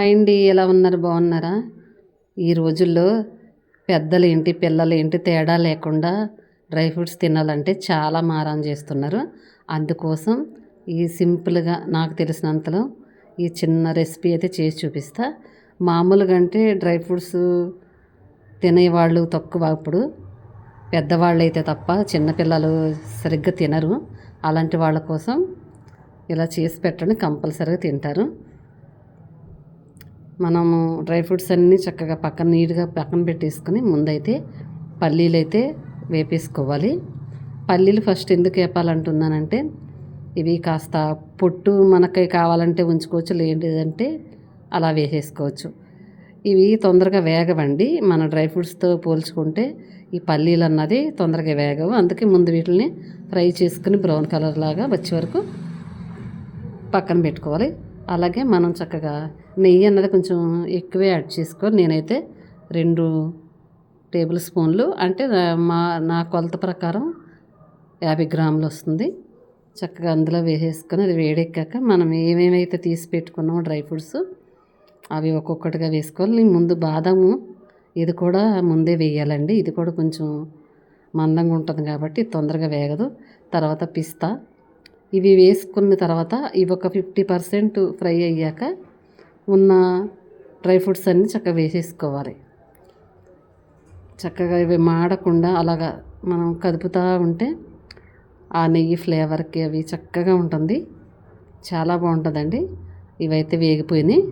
Hi అండి ఎలా ఉన్నారు? బాగున్నారా? ఈ రోజుల్లో పెద్దలు ఏంటి పిల్లలు ఏంటి తేడా లేకుండా డ్రై ఫ్రూట్స్ తినాలంటే చాలా మారం చేస్తున్నారు. అందుకోసం ఈ సింపుల్గా నాకు తెలిసినంతలో ఈ చిన్న రెసిపీ అయితే చేసి చూపిస్తా. మామూలుగా అంటే డ్రై ఫ్రూట్స్ తినేవాళ్ళు తక్కువ అప్పుడు. పెద్దవాళ్ళు అయితే తప్ప చిన్నపిల్లలు సరిగ్గా తినరు. అలాంటి వాళ్ళ కోసం ఇలా చేసి పెట్టండి కంపల్సరీగా తింటారు. మనము డ్రై ఫ్రూట్స్ అన్నీ చక్కగా పక్కన నీట్గా పక్కన పెట్టేసుకొని ముందైతే పల్లీలు అయితే వేపేసుకోవాలి. పల్లీలు ఫస్ట్ ఎందుకు వేపాలంటున్నానంటే ఇవి కాస్త పొట్టు మనకి కావాలంటే ఉంచుకోవచ్చు లేదంటే అలా వేసేసుకోవచ్చు. ఇవి తొందరగా వేగవండి. మన డ్రై ఫ్రూట్స్తో పోల్చుకుంటే ఈ పల్లీలు అన్నది తొందరగా వేగవు. అందుకే ముందు వీటిని ఫ్రై చేసుకుని బ్రౌన్ కలర్ లాగా వచ్చే వరకు పక్కన పెట్టుకోవాలి. అలాగే మనం చక్కగా నెయ్యి అన్నది కొంచెం ఎక్కువే యాడ్ చేసుకో. నేనైతే రెండు టేబుల్ స్పూన్లు అంటే మా నా కొలత ప్రకారం యాభై గ్రాములు వస్తుంది. చక్కగా అందులో వేసేసుకొని అది వేడెక్కాక మనం ఏమేమైతే తీసి పెట్టుకున్నామో డ్రై ఫ్రూట్స్ అవి ఒక్కొక్కటిగా వేసుకోవాలి. ముందు బాదాము ఇది కూడా ముందే వేయాలండి. ఇది కూడా కొంచెం మందంగా ఉంటుంది కాబట్టి తొందరగా వేగదు. తర్వాత పిస్తా. ఇవి వేసుకున్న తర్వాత ఇవి ఒక ఫిఫ్టీ పర్సెంట్ ఫ్రై అయ్యాక ఉన్న డ్రై ఫ్రూట్స్ అన్నీ చక్కగా వేసేసుకోవాలి. చక్కగా ఇవి మాడకుండా అలాగా మనం కదుపుతూ ఉంటే ఆ నెయ్యి ఫ్లేవర్కి అవి చక్కగా ఉంటుంది. చాలా బాగుంటుందండి. ఇవైతే వేగిపోయినాయి.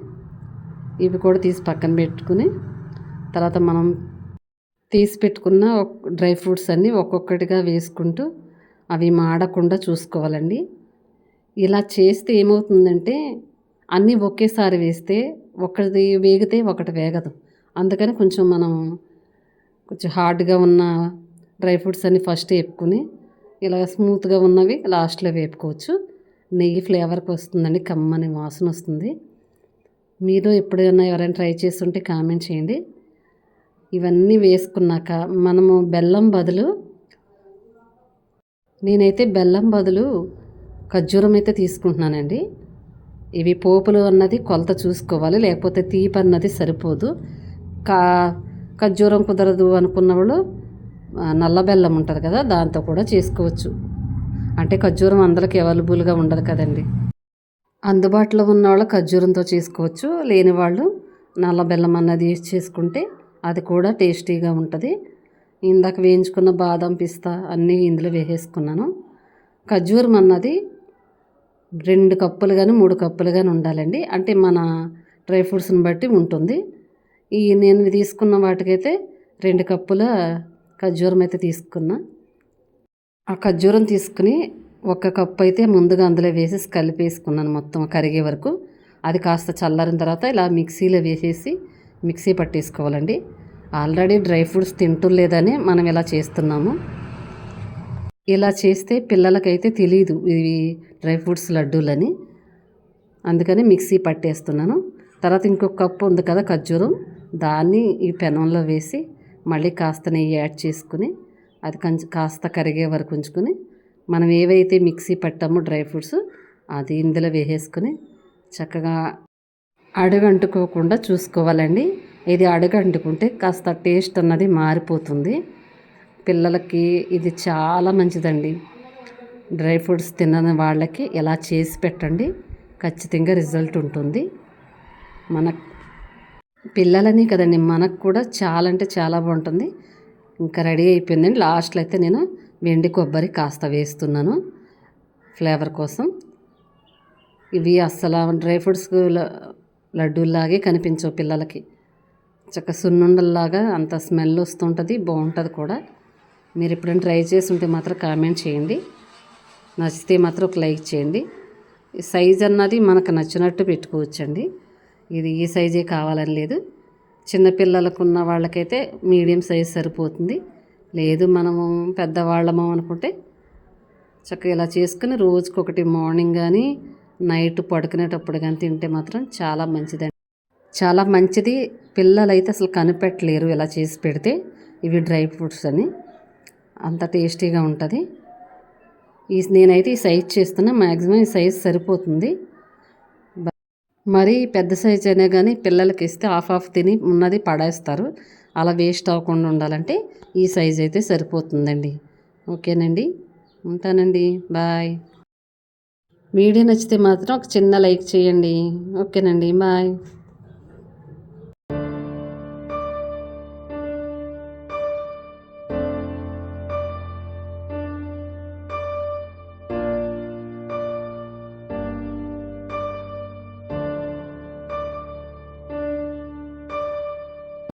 ఇవి కూడా తీసి పక్కన పెట్టుకుని తర్వాత మనం తీసి పెట్టుకున్న డ్రై ఫ్రూట్స్ అన్నీ ఒక్కొక్కటిగా వేసుకుంటూ అవి మాడకుండా చూసుకోవాలండి. ఇలా చేస్తే ఏమవుతుందంటే అన్నీ ఒకేసారి వేస్తే ఒకటి వేగితే ఒకటి వేగదు. అందుకని కొంచెం మనం కొంచెం హార్డ్గా ఉన్న డ్రై ఫ్రూట్స్ అన్నీ ఫస్ట్ వేపుకుని ఇలా స్మూత్గా ఉన్నవి లాస్ట్లో వేపుకోవచ్చు. నెయ్యి ఫ్లేవర్కి వస్తుందండి కమ్మని వాసన వస్తుంది. మీరు ఎప్పుడైనా ఎవరైనా ట్రై చేస్తుంటే కామెంట్ చేయండి. ఇవన్నీ వేసుకున్నాక మనము బెల్లం బదులు నేనైతే బెల్లం బదులు ఖర్జూరం అయితే తీసుకుంటున్నానండి. ఇవి పోపులు అన్నది కొలత చూసుకోవాలి లేకపోతే తీపి అన్నది సరిపోదు. కా ఖర్జూరం కుదరదు అనుకున్న వాళ్ళు నల్ల బెల్లం ఉంటుంది కదా దాంతో కూడా చేసుకోవచ్చు. అంటే ఖర్జూరం అందరికి అవైలబుల్గా ఉండదు కదండి. అందుబాటులో ఉన్న వాళ్ళు ఖర్జూరంతో చేసుకోవచ్చు లేని వాళ్ళు నల్ల బెల్లం అన్నది యూజ్ చేసుకుంటే అది కూడా టేస్టీగా ఉంటుంది. ఇందాక వేయించుకున్న బాదం పిస్తా అన్నీ ఇందులో వేసేసుకున్నాను. ఖర్జూరం అన్నది రెండు కప్పులు కానీ మూడు కప్పులు కానీ ఉండాలండి. అంటే మన డ్రై ఫ్రూట్స్ని బట్టి ఉంటుంది. ఈ నేను తీసుకున్న వాటికైతే రెండు కప్పుల ఖర్జూరం అయితే తీసుకున్నా. ఆ ఖర్జూరం తీసుకుని ఒక కప్పు అయితే ముందుగా అందులో వేసేసి కలిపేసుకున్నాను మొత్తం కరిగే వరకు. అది కాస్త చల్లారిన తర్వాత ఇలా మిక్సీలో వేసేసి మిక్సీ పట్టేసుకోవాలండి. ఆల్రెడీ డ్రై ఫ్రూట్స్ తింటులేదని మనం ఇలా చేస్తున్నాము. ఇలా చేస్తే పిల్లలకైతే తెలియదు ఇవి డ్రై ఫ్రూట్స్ లడ్డూలని. అందుకని మిక్సీ పట్టేస్తున్నాను. తర్వాత ఇంకొక కప్పు ఉంది కదా ఖర్జూరం. దాన్ని ఈ పెనంలో వేసి మళ్ళీ కాస్త నెయ్యి యాడ్ చేసుకుని అది కొంచెం కాస్త కరిగే వరకు ఉంచుకొని మనం ఏవైతే మిక్సీ పట్టామో డ్రై ఫ్రూట్స్ అది ఇందులో వేసేసుకొని చక్కగా అడుగంటుకోకుండా చూసుకోవాలండి. ఇది అడుగంటుకుంటే కాస్త టేస్ట్ అన్నది మారిపోతుంది. పిల్లలకి ఇది చాలా మంచిదండి. డ్రై ఫ్రూట్స్ తినని వాళ్ళకి ఎలా చేసి పెట్టండి. ఖచ్చితంగా రిజల్ట్ ఉంటుంది. మన పిల్లలని కదండి మనకు కూడా చాలా అంటే చాలా బాగుంటుంది. ఇంకా రెడీ అయిపోయిందండి. లాస్ట్లో అయితే నేను వెండి కొబ్బరి కాస్త వేస్తున్నాను ఫ్లేవర్ కోసం. ఇవి అస్సలు డ్రై ఫ్రూట్స్ లడ్డూలాగే కనిపించవు పిల్లలకి. చక్క సున్నుండల్లాగా అంత స్మెల్ వస్తుంటుంది బాగుంటుంది కూడా. మీరు ఎప్పుడైనా ట్రై చేసి ఉంటే మాత్రం కామెంట్ చేయండి. నచ్చితే మాత్రం ఒక లైక్ చేయండి. సైజ్ అన్నది మనకు నచ్చినట్టు పెట్టుకోవచ్చండి. ఇది ఈ సైజే కావాలని లేదు. చిన్నపిల్లలకు ఉన్న వాళ్ళకైతే మీడియం సైజ్ సరిపోతుంది. లేదు మనము పెద్దవాళ్ళము అనుకుంటే చక్కగా ఇలా చేసుకుని రోజుకొకటి మార్నింగ్ కానీ నైట్ పడుకునేటప్పుడు కానీ తింటే మాత్రం చాలా మంచిదండి. చాలా మంచిది. పిల్లలైతే అసలు కనిపెట్టలేరు ఇలా చేసి పెడితే ఇవి డ్రై ఫ్రూట్స్ అని. అంత టేస్టీగా ఉంటుంది. ఈ నేనైతే ఈ సైజ్ చేస్తున్నా మ్యాక్సిమం ఈ సైజ్ సరిపోతుంది. మరి పెద్ద సైజ్ అయినా కానీ పిల్లలకి ఇస్తే హాఫ్ హాఫ్ తిని ఉన్నది పడేస్తారు. అలా వేస్ట్ అవ్వకుండా ఉండాలంటే ఈ సైజ్ అయితే సరిపోతుందండి. ఓకేనండి? ఉంటానండి. బాయ్. వీడియో నచ్చితే మాత్రం ఒక చిన్న లైక్ చేయండి. ఓకేనండి. బాయ్.